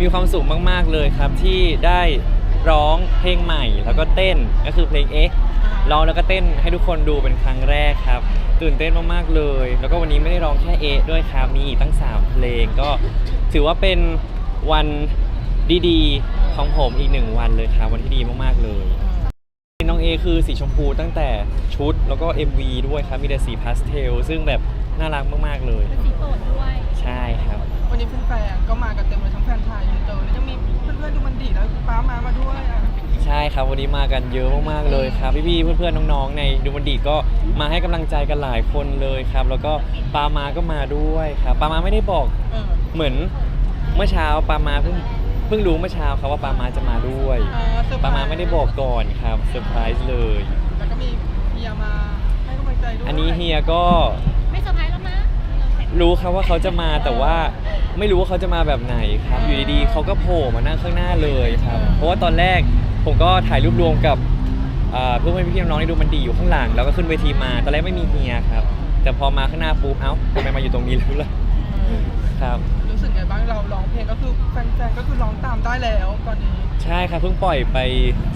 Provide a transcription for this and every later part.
มีความสุขมาก ๆ เลยครับที่ได้ร้องเพลงใหม่แล้วก็เต้นก็คือเพลงเอ็กร้องแล้วก็เต้นให้ทุกคนดูเป็นครั้งแรกครับ ตื่นเต้นมากๆเลย แล้วก็วันนี้ไม่ได้ร้องแค่เอะด้วยครับมีอีกตั้ง 3 เพลงก็ถือว่าเป็นวันดีๆของผมอีกหนึ่งวันเลยครับวันที่ดีมากๆเลยน้องเอคือสีชมพูตั้งแต่ชุดแล้วก็ MV ด้วยครับมีแต่สีพาสเทลซึ่งแบบน่ารักมากๆเลยเป็นสีโปรดด้วย วันนี้แฟนๆก็มากันเต็มเลยทั้งแฟนไทยอินเตอร์แล้วยังมีเพื่อนๆดูมันดีแล้วป้ามามาด้วยอะใช่ครับวันนี้มากันเยอะมากๆเลยครับพี่ๆเพื่อนๆน้องๆในดูมันดีก็มาให้กำลังใจกันหลายคนเลยครับ แล้วก็ปามาก็มาด้วยครับปามาไม่ได้บอกเออเหมือนเมื่อเช้าปามาเพิ่งเพิ่งรู้เมื่อเช้าครับว่าปามาจะมาด้วยเออเซอร์พรปาส์มาไม่ได้บอกก่อนครับเซอร์ไพรส์เลย แล้วก็มีเฮียมาให้กำลังใจด้วยอันนี้เฮียก็ไม่เซอร์ไพรส์แล้วนะรู้ครับว่าเขาจะมาแต่ว่า ไม่รู้ว่าเขาจะมาแบบไหนครับอยู่ดีๆเขาก็โผล่มานั่งข้างหน้าเลยครับเพราะว่าตอนแรกผมก็ถ่ายรูปรวมกับเอ่อเพื่อนๆพี่ๆน้องๆในดูมันดีอยู่ข้างหลังแล้วก็ขึ้นเวทีมาตอนแรกไม่มีเฮียครับ แต่พอมาข้างหน้าปุ๊บเอ้าทำไมมาอยู่ตรงนี้แล้วล่ะเออครับรู้สึกไงบ้างเราร้องเพลงก็คือแฟนๆก็คือร้องตามได้แล้วตอนนี้ ใช่ครับเพิ่งปล่อยไป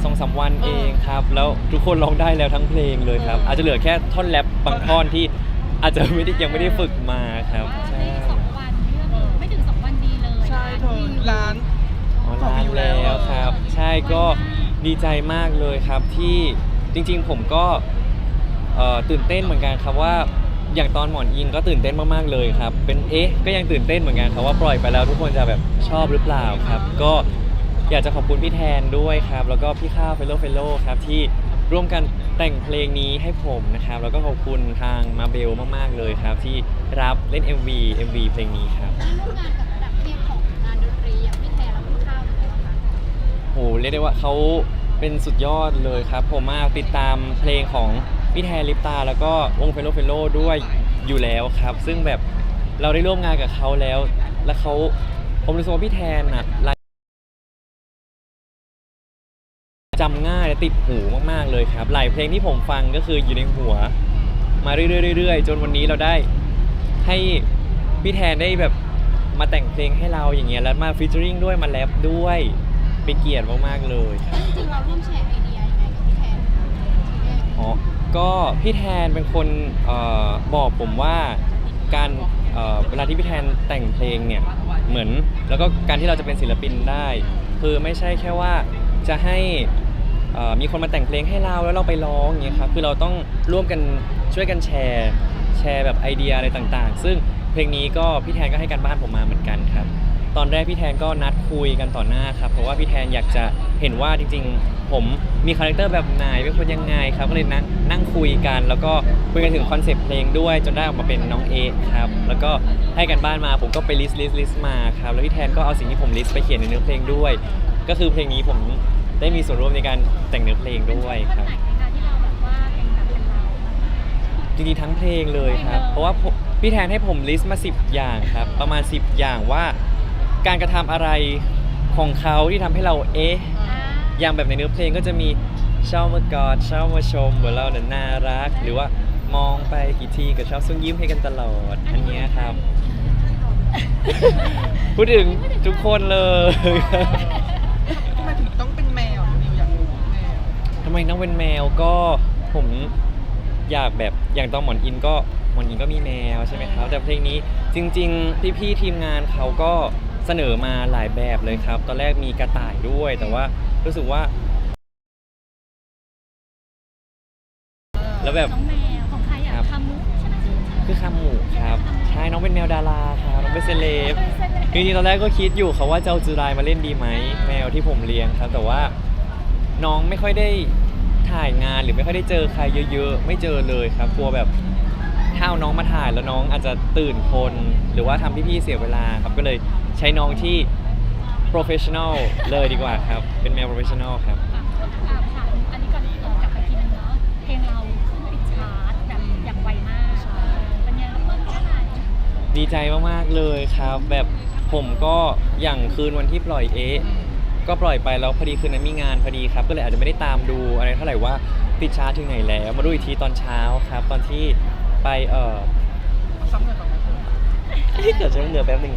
สองสามวันเองครับ แล้วทุกคนร้องได้แล้วทั้งเพลงเลยครับ อาจจะเหลือแค่ท่อนแรปบางท่อนที่อาจจะไม่ได้ยังไม่ได้ฝึกมาครับว่าใช่ ช่เธอร้านออนไลน์แล้วครับ ใช่ก็ดีใจมากเลยครับที่จริงๆผมก็เอ่อตื่นเต้นเหมือนกันครับว่าอย่างตอนหมอนอิงก็ตื่นเต้นมากๆเลยครับ เป็นเอ๊ะก็ยังตื่นเต้นเหมือนกันครับว่าปล่อยไปแล้วทุกคนจะแบบชอบหรือเปล่าครับ ก็อยากจะขอบคุณพี่แทนด้วยครับ แล้วก็พี่ข้าวเฟลโลเฟลโลครับที่ร่วมกันแต่งเพลงนี้ให้ผมนะครับ แล้วก็ขอบคุณทางมาเบลมากๆเลยครับ ที่รับเล่น MV MV เพลงนี้ครับ ได้ร่วมงานกับ โหเรียกได้ว่าเขาเป็นสุดยอดเลยครับผมมากติดตามเพลงของพี่แทนลิปตา แล้วก็วงเฟลโลเฟลโลด้วยอยู่แล้วครับ ซึ่งแบบเราได้ร่วมงานกับเขาแล้ว แล้วเขาผมรู้สึกว่าพี่แทนอะจำง่ายและติดหูมากๆเลยครับ หลายเพลงที่ผมฟังก็คืออยู่ในหัว มาเรื่อยๆๆจนวันนี้เราได้ให้พี่แทนได้แบบมาแต่งเพลงให้เราอย่างเงี้ยแล้วมาฟีเจอริงด้วยมาแรปด้วย เป็นเกียรติมากๆเลยครับจริงๆเราร่วมแชร์ไอเดียยังไงกับพี่แทนคะทีแรกอ๋อ ก็พี่แทนเป็นคนเอ่อบอกผมว่าการเอ่อเวลาที่พี่แทนแต่งเพลงเนี่ยเหมือนแล้วก็การที่เราจะเป็นศิลปินได้ คือไม่ใช่แค่ว่าจะให้เอ่อมีคนมาแต่งเพลงให้เราแล้วเราไปร้องอย่างเงี้ยครับคือเราต้องร่วมกันช่วยกันแชร์แชร์แบบไอเดียอะไรต่างๆ ซึ่งเพลงนี้ก็พี่แทนก็ให้การบ้านผมมาเหมือนกันครับ ตอนแรกพี่แทนก็นัดคุยกันต่อหน้าครับเพราะว่าพี่แทนอยากจะเห็นว่าจริงๆ ผมมีคาแรคเตอร์แบบไหนเป็นคนยังไงครับก็เลยนั่งนั่งคุยกัน แล้วก็คุยกันถึงคอนเซปต์เพลงด้วยจนได้ออกมาเป็นน้องเอครับแล้วก็ให้กันบ้านมาผมก็ไปลิสต์ลิสต์ลิสต์มาครับแล้วพี่แทนก็เอาสิ่งที่ผมลิสต์ไปเขียนในเนื้อเพลงด้วย ก็คือเพลงนี้ผมได้มีส่วนร่วมในการแต่งเนื้อเพลงด้วยครับจริงๆทั้งเพลงเลยครับ เพราะว่าพี่แทนให้ผมลิสต์มา 10 อย่างครับ ประมาณ 10 อย่างว่า การกระทำอะไรของเขาที่ทำให้เราเอ๊ะอ่าอย่างแบบในเนื้อเพลงก็จะมีชอบมากอดชอบมาชมว่าเราเนี่ยน่ารัก หรือว่ามองไปกี่ทีก็ชอบซุ่มยิ้มให้กันตลอด อันเนี้ยครับ พูดถึงทุกคนเลยทำไมถึงต้องเป็นแมวนิวอยากรู้แมวทำไมต้องเป็นแมวก็ผมอยากแบบอย่างตอนหมอนอินก็หมอนอินก็มีแมวใช่ไหมครับ แต่เพลงนี้จริง ๆ พี่ๆทีมงานเขาก็ เสนอมาหลายแบบเลยครับ ตอนแรกมีกระต่ายด้วย แต่ว่ารู้สึกว่า แล้วแบบน้องแมวของใครครัอะบคามุใช่ไหมชื่อคือคาหมูครับใช่น้องเป็นแมวดาราครับน้องเป็นเซเลบจริงๆตอนแรกก็คิดอยู่ครับว่าจะเอาจูรายมาเล่นดีไหมแมวที่ผมเลี้ยงครับ แต่ว่าน้องไม่ค่อยได้ถ่ายงานหรือไม่ค่อยได้เจอใครเยอะ ๆ ไม่เจอเลยครับกลัวแบบ ถ้าเอาน้องมาถ่ายแล้วน้องอาจจะตื่นคน หรือว่าทำพี่ๆเสียเวลาครับก็เลยใช้น้องที่ professional เลยดีกว่าครับ เป็นแมว professional ครับ อะอะถามอันนี้ก่อนเออกลับไปทีนึงเนาะ เพลงเราขึ้นติดชาร์ตแบบอย่างไวมากเป็นไงเพิ่มแค่ไหนดีใจมากๆเลยครับ แบบผมก็อย่างคืนวันที่ปล่อยเอะก็ปล่อยไปแล้วพอดีคืนนั้นมีงานพอดีครับก็เลยอาจจะไม่ได้ตามดูอะไรเท่าไหร่ว่าติดชาร์ตถึงไหนแล้ว มาดูอีกทีตอนเช้าครับ ตอนที่ ไปเอ่อเดี๋ยวใช้เหนือแป๊บหนึ่ง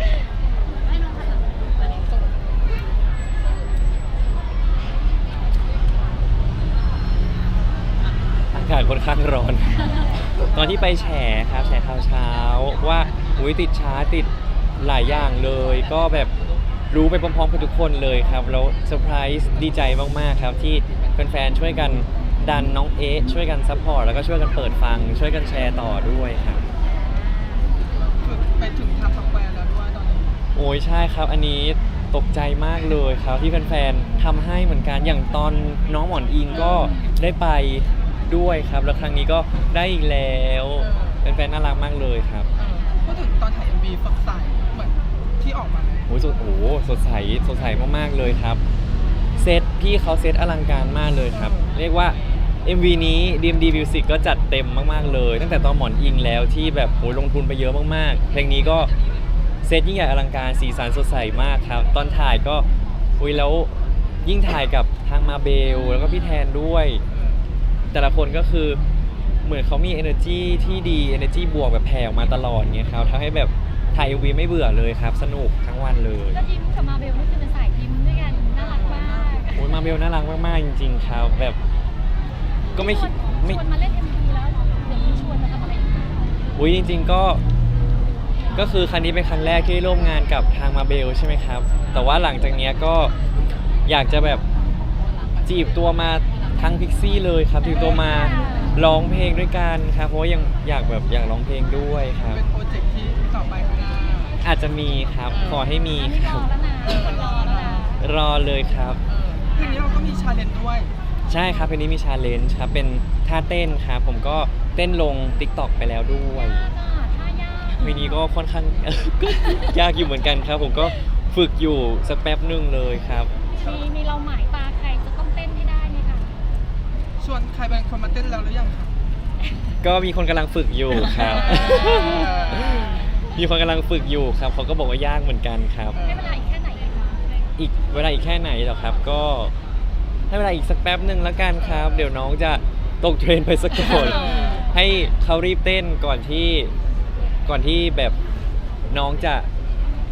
อากาศค่อนข้างร้อน ตอนที่ไปแฉครับแฉข่าวเช้าว่าอุ้ยติดช้าติดหลายอย่างเลย ก็แบบรู้ไปพร้อมๆกับทุกคนเลยครับ แล้วเซอร์ไพรส์ดีใจมากๆครับที่แฟนๆช่วยกัน ดันน้องเอ๊ะช่วยกันซัพพอร์ตแล้วก็ช่วยกันเปิดฟัง ช่วยกันแชร์ต่อด้วยครับคือไปถึงทำสแควร์แล้วด้วยตอนนี้โอ้ยใช่ครับอันนี้ตกใจมากเลยครับที่แฟนๆทำให้เหมือนกันอย่างตอนน้องหมอนอิงก็ได้ไปด้วยครับ แล้วครั้งนี้ก็ได้อีกแล้วแฟนๆน่ารักมากเลยครับเออพูดถึงตอนถ่าย MV ฝักใสเหมือนที่ออกมาไหมโอ้ยสดโอ้โหสดใสสดใสมากๆเลยครับ เซตพี่เขาเซตอลังการมากเลยครับ เรียกว่า MV นี้ DMD Music ก็จัดเต็มมาก ๆ เลย ตั้งแต่ตอนหมอนอิงแล้วที่แบบโหลงทุนไปเยอะมากๆ เพลงนี้ก็เซตยิ่งใหญ่อลังการสีสันสดใสมากครับ ตอนถ่ายก็อุ้ยแล้วยิ่งถ่ายกับทางมาเบล แล้วก็พี่แทนด้วย แต่ละคนก็คือเหมือนเขามี energy ที่ดี energy บวกแบบแผ่ออกมาตลอดเงี้ยครับทำให้แบบถ่าย MV ไม่เบื่อเลยครับ สนุกทั้งวันเลยก็ยิ้มกับมาเบลนี่คือเป็นสายยิ้มด้วยกันน่ารักมากโอ้ยมาเบลน่ารักมากๆจริง ๆ ครับแบบ ก็ไม่คิดชไม่วนมาเล่นเอ็มวีแล้วเดี๋ยวนี้ชวนมาทำอะไรอีกอุ้ยจริงๆก็ก็คือครั้งนี้เป็นครั้งแรกที่ได้ร่วมงานกับทางมาเบลใช่ไหมครับ แต่ว่าหลังจากเนี้ยก็อยากจะแบบจีบตัวมาทั้งพิกซี่เลยครับจีบตัวมาร้องเพลงด้วยกันครับเพราะว่ายังอยากแบบอยากร้องเพลงด้วยครับ เป็นโปรเจกต์ที่ต่อไปข้างหน้าอาจจะมีครับขอให้มีอันนี้ครรัอบแล้วนะคนรอแล้วนะรอเลยครับ เออเพลงนี้เราก็มีชาเลนจ์ด้วย ใช่ครับเพลงนี้มีชาเลนจ์ครับ เป็นท่าเต้นครับ ผมก็เต้นลง t ิ k t o k ไปแล้วด้วยยากอะท่ายากเพลงนี้ก็ค่อนข้าง ก็ยากอยู่เหมือนกันครับ ผมก็ฝึกอยู่สักแป๊บหนึ่งเลยครับ มีมีเราหมายตาใครจะต้องเต้นให้ได้ไหมคะชวนใครเป็นคนมาเต้นเราหรือยังคะก็มีคนกำลังฝึกอยู่ครับ มีคนกำลังฝึกอยู่ครับเขาก็บอกว่ายากเหมือนกันครับ ให้เวลาอีกแค่ไหนคะอีกเวลาอีกแค่ไหนเหรอครับ ก็ ให้เวลาอีกสักแป๊บหนึ่งแล้วกันครับ เดี๋ยวน้องจะตกเทรนไปสักก่อนให้เขารีบเต้นก่อนที่ก่อนที่แบบน้องจะ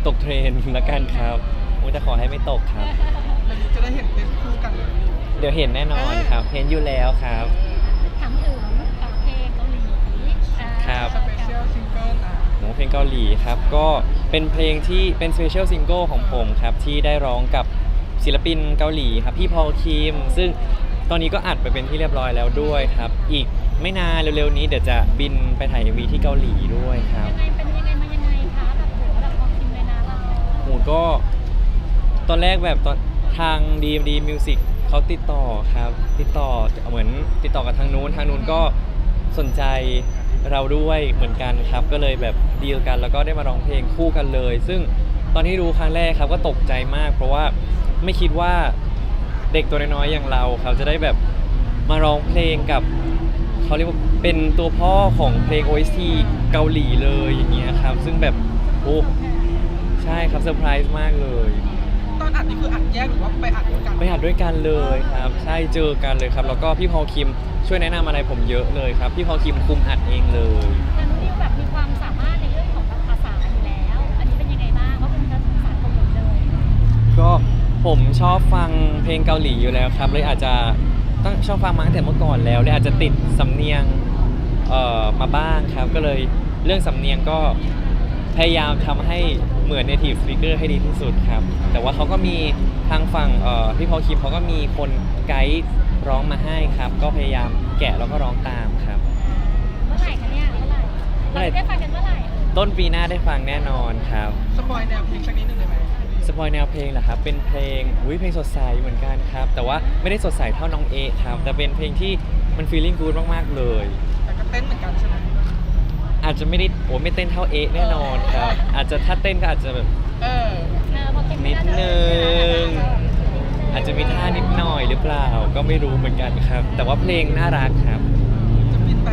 ตกเทรนแล้วกันครับผมจะขอให้ไม่ตกครับ แล้วนี้จะได้เห็นเต้นคู่กันเลยเดี๋ยวเห็นแน่นอนครับ เห็นอยู่แล้วครับ ถามถึงเอ่อเพลงเกาหลีอ่าครับ สเปเชียลซิงเกิลอะโหเพลงเกาหลีครับ ก็เป็นเพลงที่เป็นสเปเชียลซิงเกิลของผมครับ ที่ได้ร้องกับ ศิลปินเกาหลีครับพี่พอลคิม ซึ่งตอนนี้ก็อัดไปเป็นที่เรียบร้อยแล้วด้วยครับ อีกไม่นานเร็วๆนี้เดี๋ยวจะบินไปถ่ายวีที่เกาหลีด้วยครับยังไงเป็นยังไงมายังไงคะแบบโหแบบพอคิมเลยนะเราโหก็ตอนแรกแบบตอนทาง DMD Music เขาติดต่อครับ ติดต่อเหมือนติดต่อกับทางนู้นทางนู้นก็สนใจเราด้วยเหมือนกันครับ ก็เลยแบบดีลกันแล้วก็ได้มาร้องเพลงคู่กันเลย ซึ่งตอนที่รู้ครั้งแรกครับก็ตกใจมาก เพราะว่า ไม่คิดว่าเด็กตัวน้อยๆอย่างเราครับจะได้แบบมาร้องเพลงกับเขาเรียกว่าเป็นตัวพ่อของเพลง OST เกาหลีเลยอย่างเงี้ยครับ ซึ่งแบบโอ้ใช่ครับเซอร์ไพรส์มากเลย ตอนอัดนี่คืออัดแยกหรือว่าไปอัดด้วยกัน ไปหัดด้วยกันเลยครับ ใช่เจอกันเลยครับ แล้วก็พี่พอลคิมช่วยแนะนำอะไรผมเยอะเลยครับ พี่พอลคิมคุมอัดเองเลย ผมชอบฟังเพลงเกาหลีอยู่แล้วครับ เลยอาจจะตั้งชอบฟังมาตั้งแต่เมื่อก่อนแล้วเลยอาจจะติดสำเนียงเอ่อมาบ้างครับ ก็เลยเรื่องสำเนียงก็พยายามทำให้เหมือน native speaker ให้ดีที่สุดครับ แต่ว่าเขาก็มีทางฝั่งเอ่อพี่พอลคิมเขาก็มีคนไกด์ร้องมาให้ครับ ก็พยายามแกะแล้วก็ร้องตามครับ เมื่อไหร่คะเนี่ยเมื่อไหร่เมื่อไหร่เราจะได้ฟังกันเมื่อไหร่เออต้นปีหน้าได้ฟังแน่นอนครับ สปอยแนวเพลงสักนิดนึงได้ไหม สปอยแนวเพลงเหรอครับ เป็นเพลงอุ้ยเพลงสดใสเหมือนกันครับ แต่ว่าไม่ได้สดใสเท่าน้องเอครับ แต่เป็นเพลงที่มัน feeling good มากๆเลย แต่ก็เต้นเหมือนกันใช่ไหมอาจจะไม่ได้โอ้ไม่เต้นเท่าเอแน่นอนครับ อาจจะถ้าเต้นก็อาจจะแบบเออเออพอเพลงนิดนึง อาจจะมีท่านิดหน่อยหรือเปล่า ก็ไม่รู้เหมือนกันครับ แต่ว่าเพลงน่ารักครับ จะบินไป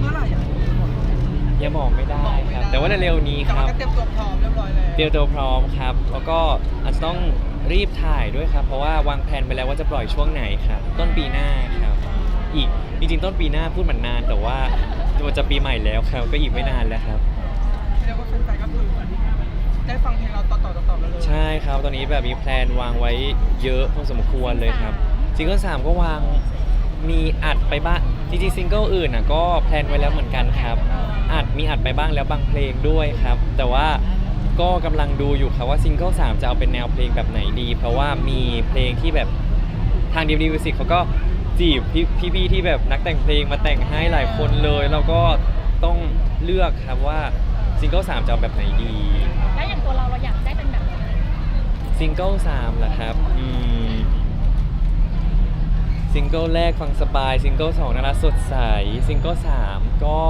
เมื่อไหร่อะ ยังบอกไม่ได้ครับ แต่ว่าเร็วๆนี้แต่คว่ารับ ก็เตรียมตัวพร้อมเรียบร้อยแล้วเตรียมตัวพร้อมครับ แล้วก็อาจจะต้องรีบถ่ายด้วยครับ เพราะว่าวางแผนไปแล้วว่าจะปล่อยช่วงไหนครับ ต้นปีหน้าครับ อีกจริงๆต้นปีหน้าพูดเหมือนนาน แต่ว่ามันจะปีใหม่แล้วครับ ก็อีกไม่นานแล้วครับ เรียกว่าแฟนๆก็คือได้ฟังเพลงเราต่อๆต่อๆกันเลยใช่ครับ ตอนนี้แบบมีแพลนวางไว้เยอะพอสมควรเลยครับซิงเกิลสามก็วางมีอัดไปบ้าง จริงๆซิงเกิลอื่นอะก็แพลนไว้แล้วเหมือนกันครับอัดมีอัดไปบ้างแล้วบางเพลงด้วยครับ แต่ว่าก็กำลังดูอยู่ครับว่าซิงเกิลสามจะเอาเป็นแนวเพลงแบบไหนดี เพราะว่ามีเพลงที่แบบทางดีดีมิวสิกเขาก็จีบพี่พี่ๆที่แบบนักแต่งเพลงมาแต่งให้หลายคนเลยแล้วก็ต้องเลือกครับว่าซิงเกิลสามจะเอาแบบไหนดี แล้วอย่างตัวเราเราอยากได้เป็นแบบไหน ซิงเกิลสามเหรอครับ อืม ซิงเกิลแรกฟังสบาย ซิงเกิลสองน่ารักสดใส ซิงเกิลสามก็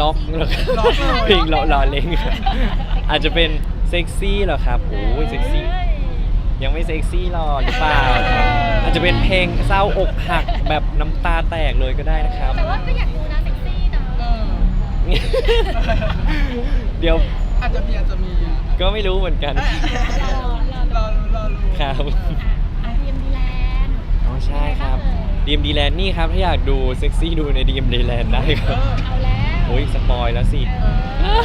ล็อกเหรอครับล็อกเลย เพลงล้อล้อเล่งครับอาจจะเป็นเซ็กซี่เหรอครับโอ้ยเซ็กซี่อ้ยยังไม่เซ็กซี่หรอหรือเปล่าครับอาจจะเป็นเพลงเศร้าอกหักแบบน้ำตาแตกเลยก็ได้นะครับ แต่ว่าก็อยากดูนะเซ็กซี่นะเออ เดี๋ยวอาจจะมีอาจจะมีอะก็ไม่รู้เหมือนกัน รอรอรอรู้ครับ อะเรียมดีแลนด์ อ๋อ ใช่ครับ DMD Land นี่ครับ ถ้าอยากดูเซ็กซี่ดูใน DMD Land ได้คเอรับอเอาแล้วโอ้ยสปอยแล้วสิเออ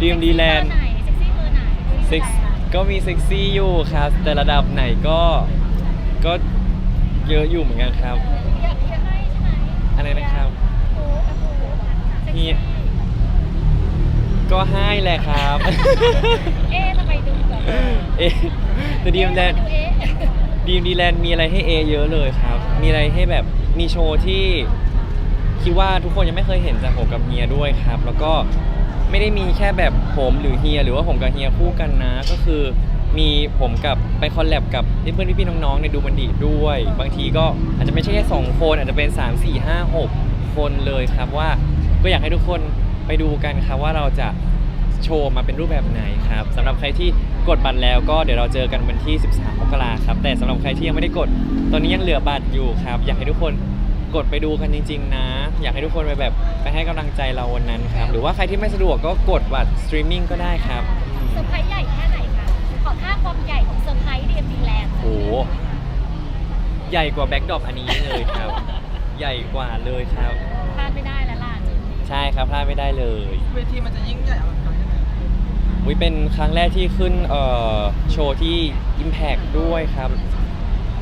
DMD Land เซ็กซี่เบอร์ไหนเซ็เซ็กกซี่เบอร์ไหนก็มีเซ็กซี่อยู่ครับ แต่ระดับไหนก็ก็เยอะอยู่เหมือนกันครับเออเยอะเยอะให้ใช่ไหมอะไรนะครับโอ้โหเซ็กเฮีซี่ยก็ให้แหละครับ เอ๊ะทำไมดูแบบเอ๊ะแต่ DMD เอ๊ะ Land ดู เอ๊ะ DMD Land มีอะไรให้เอเยอะเลยครับ มีอะไรให้แบบมีโชว์ที่คิดว่าทุกคนยังไม่เคยเห็นจากผมกับเฮียด้วยครับ แล้วก็ไม่ได้มีแค่แบบผมหรือเฮียหรือว่าผมกับเฮียคู่กันนะ ก็คือมีผมกับไปคอลแลบกับเพื่อนๆพี่ๆน้องๆในดูมันดีด้วย บางทีก็อาจจะไม่ใช่แค่สองคนอาจจะเป็น 3 4 5 6 คนเลยครับว่าก็อยากให้ทุกคนไปดูกันครับว่าเราจะโชว์มาเป็นรูปแบบไหนครับสำหรับใครที่ กดบัตรแล้วก็เดี๋ยวเราเจอกันวันที่ 13มกราครับ แต่สำหรับใครที่ยังไม่ได้กด ตอนนี้ยังเหลือบัตรอยู่ครับ อยากให้ทุกคนกดไปดูกันจริง ๆ นะ อยากให้ทุกคนไปแบบไปให้กำลังใจเราวันนั้นครับ หรือว่าใครที่ไม่สะดวกก็กดบัตรสตรีมมิ่งก็ได้ครับอืมเซอร์ไพรส์ใหญ่แค่ไหนคะขอท่าความใหญ่ของเซอร์ไพรส์เรียมดีแลนด์โอ้โห ใหญ่กว่าแบ็กดรอปอันนี้เลยครับ ใหญ่กว่าเลยครับ พลาดไม่ได้แล้วล่ะใช่ครับพลาดไม่ได้เลย เวทีมันจะยิ่งใหญ่อลัง การยังไงวิเป็นครั้งแรกที่ขึ้นเอ่อโชว์ที่ Impact ด้วยครับ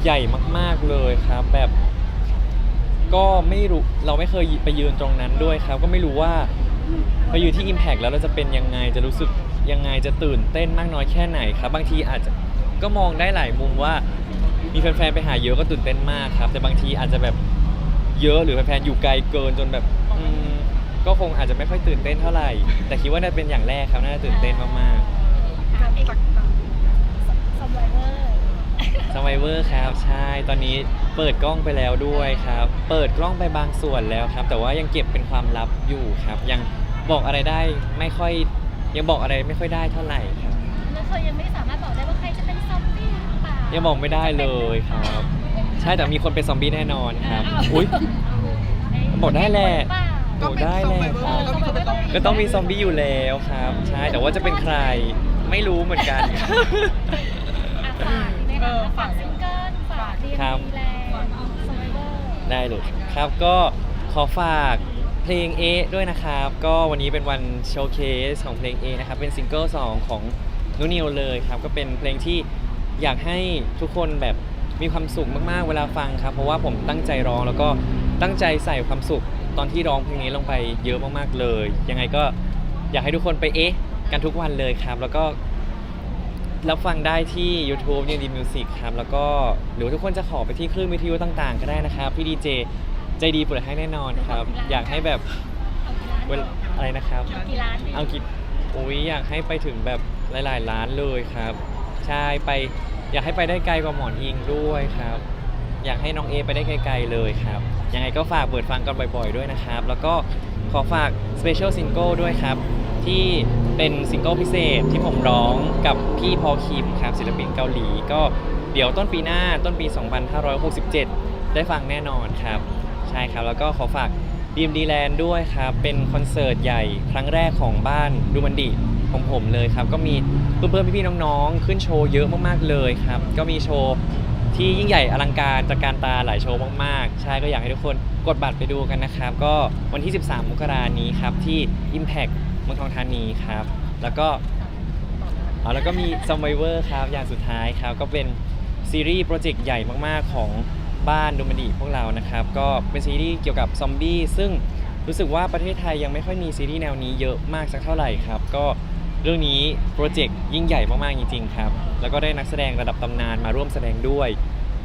ใหญ่มากๆเลยครับแบบ ก็ไม่รู้เราไม่เคยไปยืนตรงนั้นด้วยครับ ก็ไม่รู้ว่าพออยู่ที่ Impact แล้วเราจะเป็นยังไงจะรู้สึกยังไงจะตื่นเต้นมากน้อยแค่ไหนครับ บางทีอาจจะก็มองได้หลายมุมว่า มีแฟนๆไปหาเยอะก็ตื่นเต้นมากครับ แต่บางทีอาจจะแบบเยอะหรือแฟนๆอยู่ไกลเกินจนแบบ ก็คงอาจจะไม่ค่อยตื่นเต้นเท่าไหร่ แต่คิดว่าน่าจะเป็นอย่างแรกครับน่าจะตื่นเต้นมากๆอะเอกสักตาซัมไวเวอร์ s u r v i v o r ครับใช่ตอนนี้เปิดกล้องไปแล้วด้วยครับ เปิดกล้องไปบางส่วนแล้วครับ แต่ว่ายังเก็บเป็นความลับอยู่ครับ ยังบอกอะไรได้ไม่ค่อยยังบอกอะไรไม่ค่อยได้เท่าไหร่ครับแล้วเธอยังไม่สามารถบอกได้ว่าใครจะเป็นซอมบี้หรือเปล่ายังบอกไม่ได้เลยครับ ใช่แต่มีคนเป็นซอมบี้แน่นอนครับาวอุ้ย บอกได้แหละ เปล่า ก็เป็นได้ซอมแหไบละเวอร์ก็มีคนเป็นซอมบี้ก็ต้องมีซอมบี้อยู่แล้วครับ ใช่ แต่ว่าจะเป็นใครไม่รู้เหมือนกัน อะฝากดีไหมคะฝากซิงเกิลฝากเรียนครับ ดีแลนด์ซัมไวเวอร์ ได้เลยครับก็ขอฝากเพลง A ด้วยนะครับ ก็วันนี้เป็นวันโชว์เคสของเพลง A นะครับ เป็นซิงเกิล2ของนุนิวเลยครับ ก็เป็นเพลงที่อยากให้ทุกคนแบบมีความสุขมากๆเวลาฟังครับ เพราะว่าผมตั้งใจร้องแล้วก็ตั้งใจใส่ความสุข ตอนที่ร้องเพลงนี้ลงไปเยอะมากๆเลย ยังไงก็อยากให้ทุกคนไปเอ๊ะกันทุกวันเลยครับ แล้วก็รับฟังได้ที่ YouTube ยังดีมิวสิกครับแล้วก็หรือว่าทุกคนจะขอไปที่คลื่นวิทยุต่างๆ ก็ได้นะครับ พี่ดีเจใจดีเปิดให้แน่นอนครับ อยากให้แบบเอากี่ล้านเวลอะไรนะครับเอากี่ล้านดีเอากิจอุ้ยอยากให้ไปถึงแบบหลายๆล้านเลยครับ ใช่ไปอยากให้ไปได้ไกลกว่าหมอนอิงด้วยครับ อยากให้น้องเอไปได้ไกลๆเลยครับ ยังไงก็ฝากเปิดฟังกันบ่อยๆด้วยนะครับ แล้วก็ขอฝาก Special Single ด้วยครับ ที่เป็นซิงเกิลพิเศษที่ผมร้องกับพี่พอลคิมครับศิลปินเกาหลี ก็เดี๋ยวต้นปีหน้าต้นปี 2567 ได้ฟังแน่นอนครับ ใช่ครับ แล้วก็ขอฝากดีมดีแลนด์ด้วยครับ เป็นคอนเสิร์ตใหญ่ครั้งแรกของบ้านดูมันดิของผมเลยครับ ก็มีเพื่อนๆพี่ๆน้องๆ ขึ้นโชว์เยอะมากๆเลยครับ ก็มีโชว์ ที่ยิ่งใหญ่อลังการตระการตาหลายโชว์มากๆ ใช่ก็อยากให้ทุกคนกดบัตรไปดูกันนะครับ ก็วันที่ 13 มกรานี้ครับที่ Impact เมืองทองธานีครับ แล้วก็อ๋อแล้วก็มี s u r v i v o r ครับอย่างสุดท้ายครับก็เป็นซีรีส์โปรเจกต์ใหญ่มากๆของบ้านดูมันดีพวกเรานะครับ ก็เป็นซีรีส์เกี่ยวกับซอมบี้ซึ่งรู้สึกว่าประเทศไทยยังไม่ค่อยมีซีรีส์แนวนี้เยอะมากสักเท่าไหร่ครับ ก็ เรื่องนี้โปรเจกต์ยิ่งใหญ่มากๆจริงๆครับ แล้วก็ได้นักแสดงระดับตำนานมาร่วมแสดงด้วย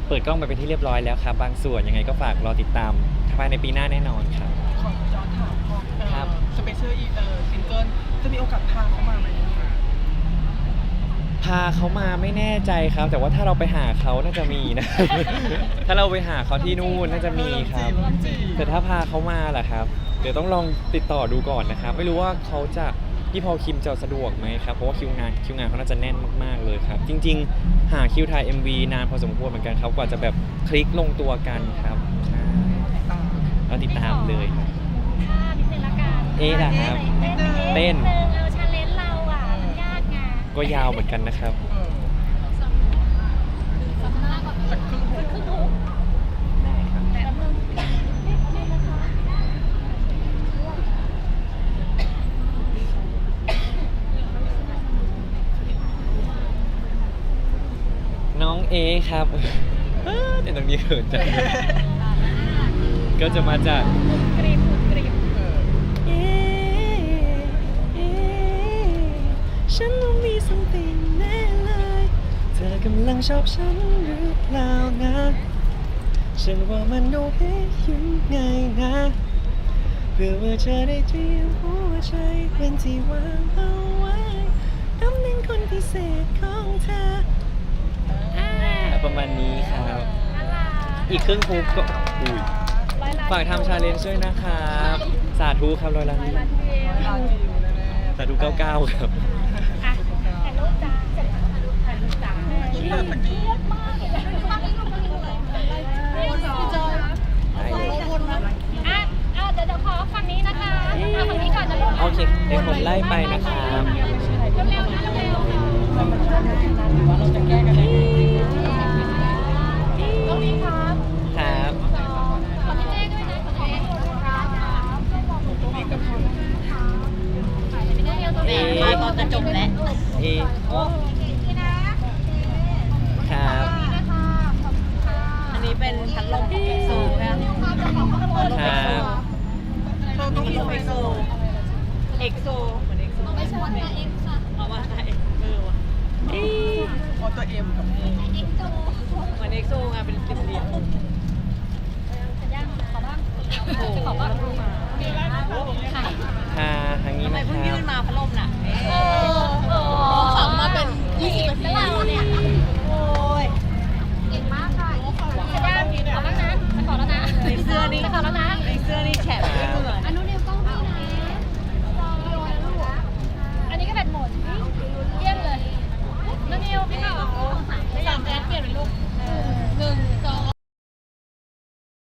เปิดกล้องไปเป็นที่เรียบร้อยแล้วครับ บางส่วนยังไงก็ฝากรอติดตามภายในปีหน้าแน่นอนครับ ขอย้อนถามพอเอครับอสเปเชียลอีเออซิงเกิลจะมีโอกาสพาเขามาไหมพาเขามาไม่แน่ใจครับ แต่ว่าถ้าเราไปหาเขาน่าจะมีนะ ถ้าเราไปหาเขาที่นู่นน่าจะมีครับเริ่มจีบแต่ถ้าพาเขามาล่ะครับ เดี๋ยวต้องลองติดต่อดูก่อนนะครับ ไม่รู้ว่าเขาจะ พี่พอลคิมจะสะดวกไหมครับ เพราะว่าคิวงานคิวงานเขาน่าจะแน่นมากๆเลยครับ จริง ๆ หาคิวถ่าย MV นานพอสมควรเหมือนกันครับ กว่าจะแบบคลิกลงตัวกันครับใช่อ่าเราติดตามเลยครับ ท่านิดนึงละกันเอ๊ะล่ะครับเต้นเต้นนิดนึงเออชาเลนจ์เราอะ มันยากไงก็ยาวเหมือนกันนะครับ เออ สัมภาษณ์ก่อน สักครึ่งหัว ครึ่งหูแต่ละมือนี่นี่นะคะ น้องเอครับเดี๋ยวตรงนี้เขินจังก็จะมาจากกรีบกรีบเออฉันต้องมี something แน่เลย เธอกำลังชอบฉันหรือเปล่านะ ฉันว่ามันโอเคยังไงนะ เพื่อว่าเธอได้เตรียมหัวใจเป็นที่วางเอาไว้ตำแหน่งคนพิเศษของเธออ่า ประมาณนี้ครับน่ารักอีกครึ่งคุกก็อุ้ยร้อยล้นฝากทำชาเลนจ์ด้วยนะครับ สาธุครับร้อยล้านร้อยวิวล้านวิวลาจิวแน่ๆสาธุ99 ครับอะถ่ายรูปจ้าเสร็จแล้วถ่ายรูปถ่ายรูปจ้าอินเตอร์ตะกี้มากเห็นไหมมากรูปกันเลยพี่จอยได้เลยอะอะเดี๋ยวเดี๋ยวขอฝั่งนี้นะคะเอาฝั่งนี้ก่อนนะลูกโอเคเดี๋ยวผมไล่ไปนะครับ เร็วๆนะเร็วๆ ว่าเราจะแก้กันยังไง ตรงนี้ครับ ครับ สองขอพี่เต้ด้วยนะขอพี่เต้ด้วยครับตรงนี้กับพี่เต้เดียวตรงนี้ เอ๊ะ ตอน จะจบแล้วเอนี่ครับอันนี้เป็นพัดลมของเอ็กโซใช่ไหมครับเราต้องมีไปโซเอ็กโซเหมือนเอ็กโซไม่ใช่ว่าเอ็กซ์ค่ะเอาว่าใช่เออว่ะพอตัวเอ็มกับเอ็กโจเหมือนเอ็กโซไงเป็นสี่เหลี่ยมจะย่างขอบ้างขอบ้าง ค่ะทางนี้ทำไมนะคเพิ่งรัยื่บนมาพัดลมน่ะเออเออขำมาเป็น20นาทีแล้วเราเนี่ยโอ้ยเก่งมากค่ะจะย่างขอบ้างนะจะขอแล้วนะในเสื้อนี่จะขอแล้วนะในเสื้อนี่แฉบไม่เหมือนอนุนิวกล้องพี่นะอันนี้ก็แบตหมดเยี่ยมเลยอนุนิวพี่หน่อสามแอดเปลี่ยนเป็นลูก